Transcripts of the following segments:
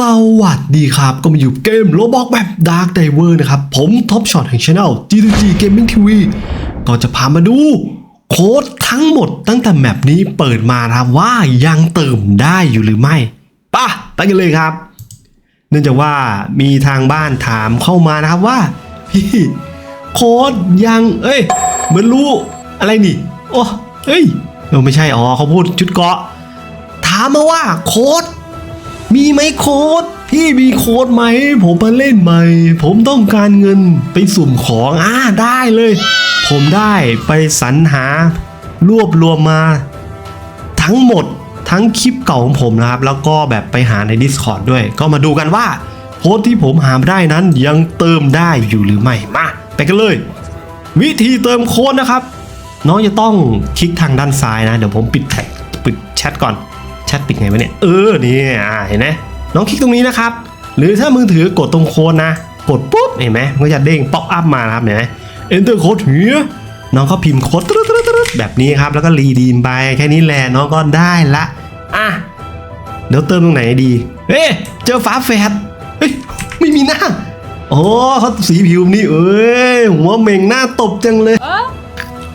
สวัสดีครับ ก็มาอยู่เกมโลบอกแบบ Dark Diver นะครับ ผมท็อปช็อตแห่งช anel G2G Gaming TV ก็จะพามาดู โค้ดทั้งหมดตั้งแต่แมปนี้เปิดมาครับว่ายังเติมได้อยู่หรือไม่ป่ะไปกันเลยครับ เนื่องจากว่ามีทางบ้านถามเข้ามานะครับว่า พี่ โค้ดยัง เอ้ย เหมือนรู้อะไรนี่ โอ้เอ้ยเออไม่ใช่อ๋อเขาพูดชุดเกาะ ถามมาว่าโค้ด มีไหมโค้ดพี่มีโค้ดไหม ผมมาเล่นใหม่ ผมต้องการเงินไปสุ่มของอ่าได้เลย ผมได้ไปสรรหารวบรวมมา ทั้งหมดทั้งคลิปเก่าของผมนะครับ แล้วก็แบบไปหาใน Discord ด้วย ก็มาดูกันว่าโค้ดที่ผมหาได้นั้นยังเติมได้อยู่หรือไม่มาไปกันเลย วิธีเติมโค้ดนะครับ น้องจะต้องคลิกทางด้านซ้ายนะ เดี๋ยวผมปิดแท็กปิดแชทก่อน ชทปิดไงวะเนี่ย เออ นี่อ่าเห็นไหมน้องคลิกตรงนี้นะครับ หรือถ้ามือถือกดตรงโค้ดนะ กดปุ๊บ เห็นไหมมันก็จะเด้งป๊อปอัพมานะครับเห็นไหม enter โค้ดเหียน้องก็พิมพ์โค้ดตึ๊ดตึ๊ดตึ๊ดแบบนี้ครับ แล้วก็รีดีมไปแค่นี้แหละน้องก็ได้ละ อะ เดี๋ยวเติมตรงไหนดี เฮ้ยเจอฟ้าแฝดเฮ้ย ไม่มีหน้า โอ้เขาสีผิวนี่เอ้ย หัวเหม่งหน้าตบจังเลย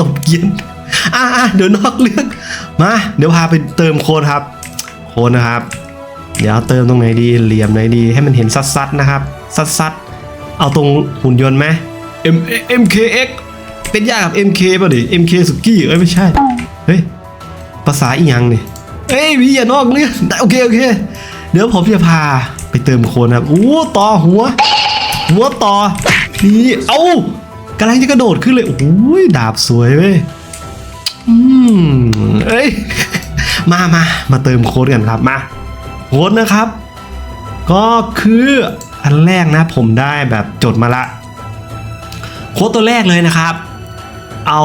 ตบเกียนอะอะเดี๋ยวนอกเรื่อง มา เดี๋ยวพาไปเติมโค้ดครับโค้ดนะครับ เดี๋ยวเติมตรงไหนดีเหลี่ยมไหนดีให้มันเห็นซัดๆนะครับซัดๆเอาตรงหุ่นยนต์ไหม M MKX เป็นยากกับ MK ป่ะดิ MK สุกี้เอ้ยไม่ใช่เฮ้ยภาษาอีหยังนี่เอ้ยพี่อย่านอกเรื่องได้โอเคโอเค เดี๋ยวผมจะพาไปเติมโคนครับอู้ต่อหัว หัวต่อนี่เอ้ากำลังจะกระโดดขึ้นเลยโอ้ยดาบสวยเว้ยอืมเอ้ย มามามาเติมโค้ดกันครับมาโค้ดนะครับ ก็คืออันแรกนะผมได้แบบจดมาละ โค้ดตัวแรกเลยนะครับ เอา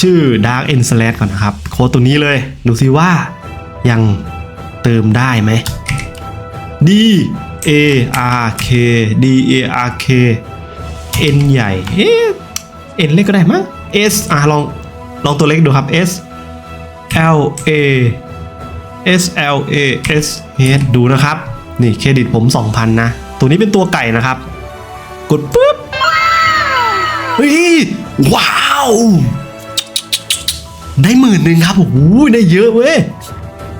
ชื่อ Dark e n s l a s h ก่อนนะครับ โค้ดตัวนี้เลย ดูซิว่ายังเติมได้ไหม D A R K D A R K N ใหญ่ เอ๊ะ N เล็กก็ได้มั้ง S อะลองลองตัวเล็กดูครับ S L A S L A S H ดูนะครับ นี่เครดิตผม 2,000 นะ ตัวนี้เป็นตัวไก่นะครับ กดปุ๊บเฮ้ยว้าว ได้หมื่นหนึ่งครับโอ้โหได้เยอะเว้ย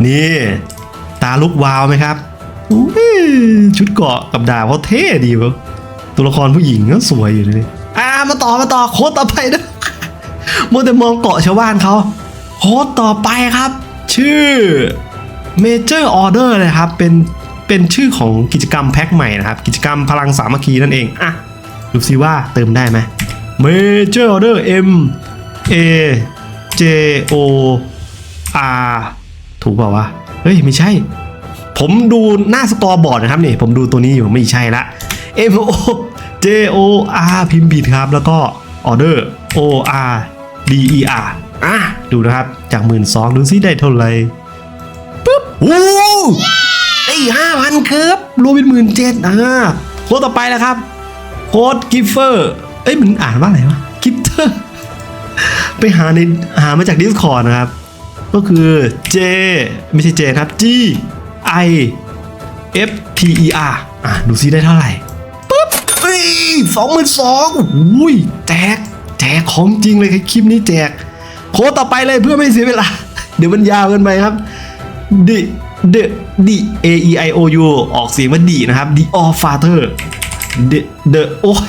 นี่ ตาลุกวาวไหมครับชุดเกาะกับดาบเขาเท่ดีวะตัวละครผู้หญิงก็สวยอยู่เลยอ่ามาต่อมาต่อโค้ดต่อไปนะมัวแต่มองเกาะชาวบ้านเขาโค้ดต่อไปครับ ชื่อ Major Order เลยครับเป็นเป็นชื่อของกิจกรรมแพ็คใหม่นะครับ กิจกรรมพลังสามัคคีนั่นเองอะดูซิว่าเติมได้ไหม Major Order M A J O R ถูกเปล่าวะ เฮ้ย ไม่ใช่ ผมดูหน้าสกอร์บอร์ดนะครับนี่ ผมดูตัวนี้อยู่ไม่ใช่ละ M O J O R พิมพ์ผิดครับ แล้วก็ Order O R D E R อะดูนะครับ จากหมื่นสองดูซิได้เท่าไหร่ บโอ้ได้ห้าพันครับรวมเป็นหมื่นเจ็ดอ่าโค้ดต่อไปแล้วครับโค้ดกิฟเฟอร์เอ้ยมันอ่านว่าอะไรวะกิฟเตอร์ไปหาในหามาจาก Discord นะครับ ก็คือ J ไม่ใช่ J ครับ G I F T E R อะดูซิได้เท่าไหร่ปุ๊บเฮ้ยสองหมื่นสองอุ้ยแจกแจกของจริงเลยคลิปนี้แจก โค้ดต่อไปเลยเพื่อไม่เสียเวลา เดี๋ยวมันยาวเกินไปครับ D D D A E I O U ออกเสียงว่าดีนะครับ The All Father The The โอ้ย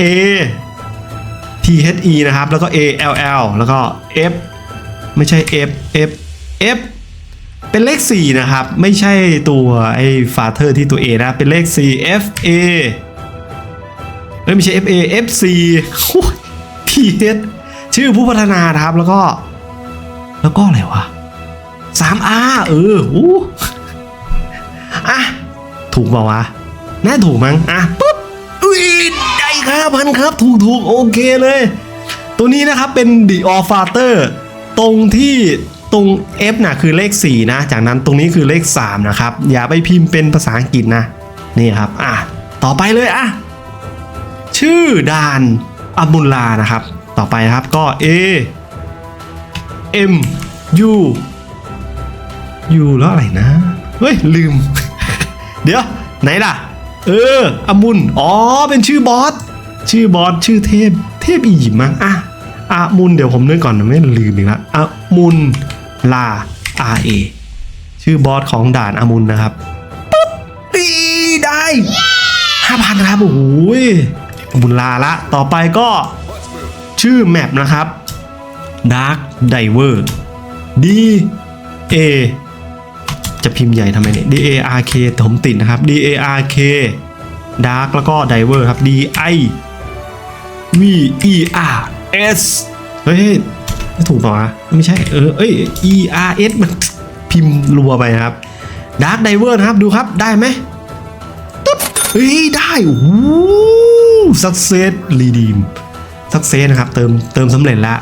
A T H E นะครับ แล้วก็ A L L แล้วก็ F ไม่ใช่ F F F เป็นเลข 4 นะครับ ไม่ใช่ตัวไอ้ฟาเธอร์ที่ตัว A นะ เป็นเลข 4 F A เอ้ยไม่ใช่ F A F C T H ชื่อผู้พัฒนานะครับ แล้วก็ แล้วก็อะไรวะ 3 R เอออู้อะถูกเปล่าวะ น่าถูกมั้ง อะปุ๊บอุ้ยได้ครับพันครับ ถูกถูกโอเคเลย ตัวนี้นะครับเป็น The All Father ตรงที่ตรง F น่ะคือเลข 4 นะ จากนั้นตรงนี้คือเลข 3 นะครับ อย่าไปพิมพ์เป็นภาษาอังกฤษนะ นี่ครับ อะ ต่อไปเลยอะ ชื่อดานอัมบุลลานะครับ ต่อไปนะครับก็ A M U U แล้วอะไรนะ เฮ้ย ลืม เดี๋ยว ไหนล่ะ เอออามุนอ๋อ เป็นชื่อบอส ชื่อบอส ชื่อเทพ เทพอียิปต์มั้งอะอามุนเดี๋ยวผมนึกก่อนนะไม่ลืมอีกแล้วอามุนลาอาเอชื่อบอสของด่านอามุนนะครับปุ๊บอีได้ห้าพันครับโอ้โหยบุญลาละ ต่อไปก็ชื่อแมปนะครับ Dark Diver D A จะพิมพ์ใหญ่ทำไมเนี่ย D A R K ผมติดนะครับ D A R K Dark แล้วก็ Diver ครับ D I V E R S เฮ้ยถูกป่าวะไม่ใช่เออเอ้ย E R S มันพิมพ์รัวไปนะครับ Dark Diver นะครับดูครับได้ไหมตึ๊บเฮ้ยได้โอ้โห success redeem success นะครับเติมเติมสำเร็จแล้ว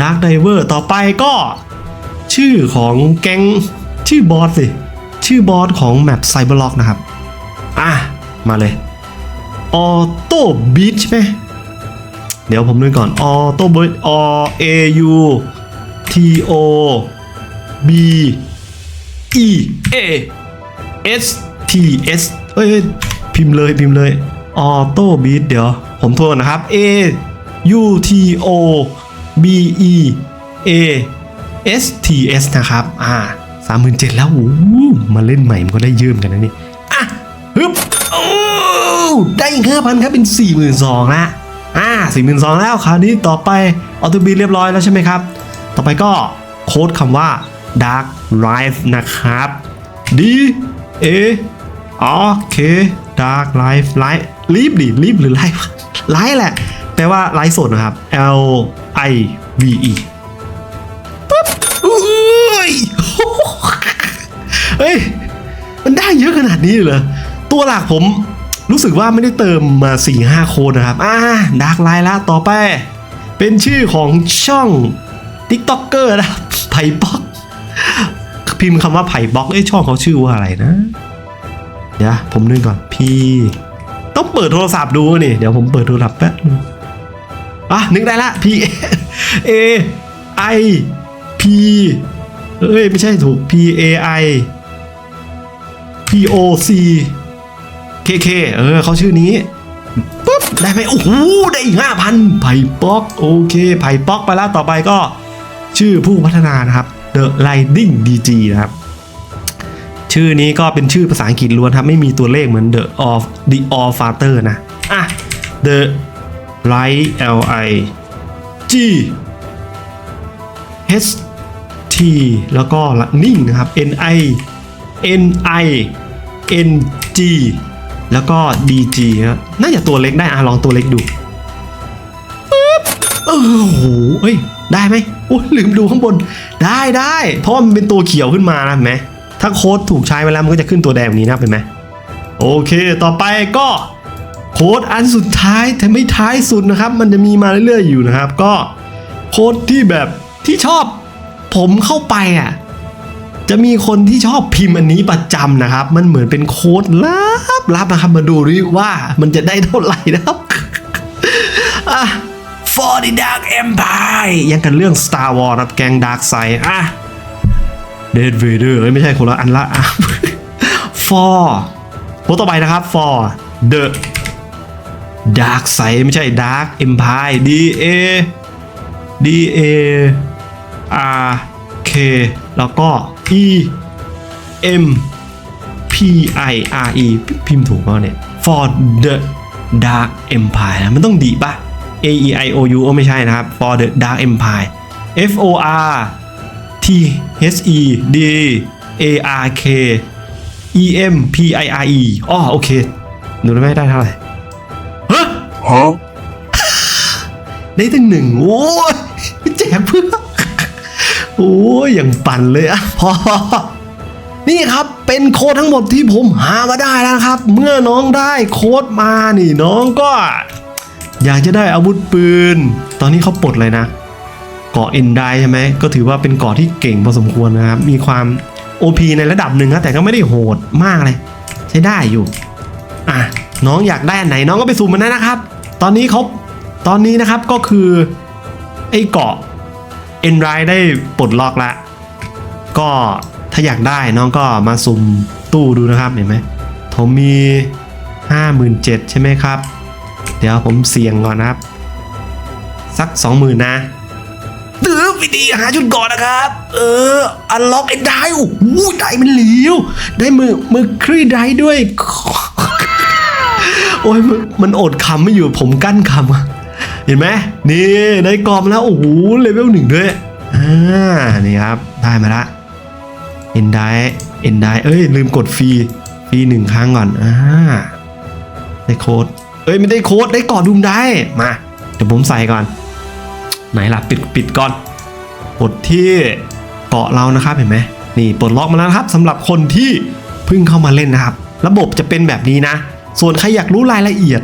Dark Diver ต่อไปก็ ชื่อของแก๊ง ชื่อบอสสิ ชื่อบอสของแมปไซเบอร์ล็อกนะครับ อะ มาเลยออโต้บีชไหมเดี๋ยวผมดูก่อนออโต้บีทอ A U T O B E A S T S เอ้ยเอ้ยพิมพ์เลยพิมพ์เลยออโต้บีทเดี๋ยว ผมทวนนะครับ A U T O B E A S T S นะครับ อ่า สามหมื่นเจ็ดแล้วโอ้โหมาเล่นใหม่มันก็ได้ยิ่มกันนะนี่อะฮึบโอ้ได้อีกห้าพันครับเป็นสี่หมื่นสองละอ่าสี่หมื่นสองแล้วคราวนี้ต่อไปออโตบีเรียบร้อยแล้วใช่ไหมครับ ต่อไปก็โค้ดคำว่า Dark Life นะครับ D A R K Dark Life Life รีบดิรีบหรือไลฟ์ไลฟ์แหละแปลว่าไลฟ์สดนะครับ L I V E ปุ๊บอุ้ย เฮ้ย มันได้เยอะขนาดนี้เลยเหรอ ตัวหลักผมรู้สึกว่าไม่ได้เติมมา4ี่ห้าโคนนะครับ อ่าดาร์กไลน์ละต่อไป เป็นชื่อของช่อง TikToker นะไผ่บ็อกพิมพ์คำว่าไผ่บ็อกเอ้ช่องเขาชื่อว่าอะไรนะ เดี๋ยวผมนึกก่อน P ต้องเปิดโทรศัพท์ดูนี่ เดี๋ยวผมเปิดโทรศัพท์แป๊บนึงอะนึกได้ละ P A I P เอ้ย ไม่ใช่ถูก P A I P O C K K เออเขาชื่อนี้ปุ๊บได้ไหมโอ้โหได้อีกห้าพันไผ่ป๊อกโอเคไผ่ป๊อกไปแล้วต่อไปก็ชื่อผู้พัฒนานะครับ The Riding DG นะครับชื่อนี้ก็เป็นชื่อภาษาอังกฤษล้วนครับ ไม่มีตัวเลขเหมือน The of The All Father นะ อะ The Light L I G H T แล้วก็นิ่งนะครับ N I N I N G แล้วก็ D G ครับน่าจะตัวเล็กได้อะลองตัวเล็กดูเออโอ้โหเอ้ยได้ไหมโอ้ลืมดูข้างบน ได้ได้ เพราะว่ามันเป็นตัวเขียวขึ้นมานะเห็นไหมถ้าโค้ดถูกใช้ไปแล้วมันก็จะขึ้นตัวแดงแบบนี้นะเห็นไหมโอเค ต่อไปก็โค้ดอันสุดท้ายแต่ไม่ท้ายสุดนะครับ มันจะมีมาเรื่อยๆอยู่นะครับ ก็โค้ดที่แบบที่ชอบผมเข้าไปอะ จะมีคนที่ชอบพิมพ์อันนี้ประจำนะครับ มันเหมือนเป็นโค้ดลับลับนะครับมาดูดิว่ามันจะได้เท่าไหร่นะครับอะ For the Dark Empire ยังกันเรื่อง Star Wars ครับแกง Dark Side อะ Dead Vader เอ้ยไม่ใช่คนละอันละอะ For โค้ดต่อไปนะครับ For the Dark Side ไม่ใช่ Dark Empire D A D A R K แล้วก็ M P I R E พิมพ์ถูกป่ะเนี่ย for the dark empire นะมันต้องดีป่ะ A E I O U โอ้ไม่ใช่นะครับ for the dark empire F O R T H E D A R K E M P I R E อ๋อโอเคหนูได้ไหมได้เท่าไหร่ฮะ Huh? ได้ตั้งหนึ่งโอ้ยแจกเพื่อ โอ้ยอย่างปั่นเลยอะพอนี่ครับเป็นโค้ดทั้งหมดที่ผมหามาได้แล้วครับ เมื่อน้องได้โค้ดมานี่น้องก็ อยากจะได้อาวุธปืน ตอนนี้เขาปลดเลยนะเกาะเอ็นไดใช่ไหมก็ถือว่าเป็นเกาะที่เก่งพอสมควรนะครับ มีความ OP ในระดับหนึ่งนะแต่ก็ไม่ได้โหดมากเลย ใช้ได้อยู่อะน้องอยากได้อันไหนน้องก็ไปสุ่มมันได้นะครับ ตอนนี้เขาตอนนี้นะครับก็คือไอ้เกาะ เอ็นไรได้ปลดล็อกละก็ถ้าอยากได้น้องก็มาสุ่มตู้ดูนะครับเห็นไหมผมมี 57,000 ใช่ไหมครับ เดี๋ยวผมเสี่ยงก่อนนะครับ สัก 20,000 นะตื้อวิธีหาจุดก่อนนะครับ เออ อันล็อกไอ้ได้โอ้โหได้มันเหลียว ได้มือมือครีได้ด้วย โอ้ยมันอดคำไม่อยู่ผมกั้นคำ เห็นไหมนี่ได้กรอบมาแล้วโอ้โหเลเวลหนึ่งด้วยอ่านี่ครับได้มาละเอ็นได้เอ็นได้เอ้ยลืมกดฟรีฟรีหนึ่งครั้งก่อนอ่าได้โค้ดเอ้ยไม่ได้โค้ดได้กอดดุมได้มาเดี๋ยวผมใส่ก่อน ไหนล่ะปิดปิดก่อนกดที่เกาะเรานะครับเห็นไหมนี่ปลดล็อกมาแล้วนะครับสำหรับคนที่เพิ่งเข้ามาเล่นนะครับ ระบบจะเป็นแบบนี้นะ ส่วนใครอยากรู้รายละเอียด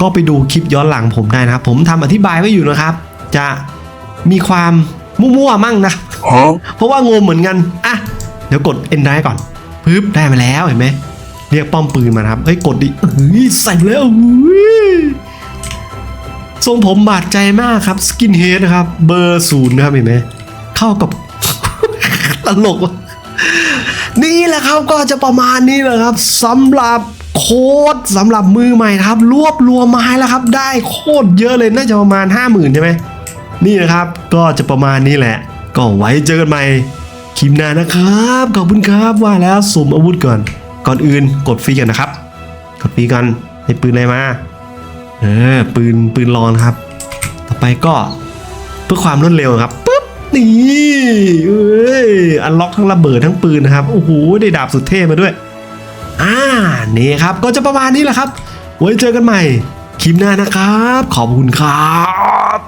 ก็ไปดูคลิปย้อนหลังผมได้นะครับ ผมทำอธิบายไว้อยู่นะครับ จะมีความมั่วๆมั่งนะเพราะว่างงเหมือนกันอะเดี๋ยวกด end drive ก่อนปึ๊บได้มาแล้วเห็นไหมเรียกป้อมปืนมานะครับเฮ้ยกดดิเฮ้ยใส่แล้วอุ้ยทรงผมบาดใจมากครับสกินเฮดนะครับ เบอร์ศูนย์นะครับเห็นไหมเข้ากับตลกว่ะนี่แหละครับก็จะประมาณนี้แหละครับสำหรับ โค้ดสำหรับมือใหม่ครับ รวบรวมมาให้แล้วครับ ได้โคตรเยอะเลยน่าจะประมาณ 50,000ใช่ไหมนี่นะครับ ก็จะประมาณนี้แหละ ก็ไว้เจอกันใหม่คลิปหน้านะครับ ขอบคุณครับว่าแล้วสุมอาวุธก่อน ก่อนอื่นกดฟรีกันนะครับ กดฟรีกันให้ปืนอะไรมาเออปืนปืนรอนครับ ต่อไปก็เพื่อความรวดเร็วครับปุ๊บนี่เอ้ยอันล็อกทั้งระเบิดทั้งปืนนะครับโอ้โหได้ดาบสุดเท่มาด้วย อ่านี่ครับก็จะประมาณนี้แหละครับ ไว้เจอกันใหม่คลิปหน้านะครับ ขอบคุณครับ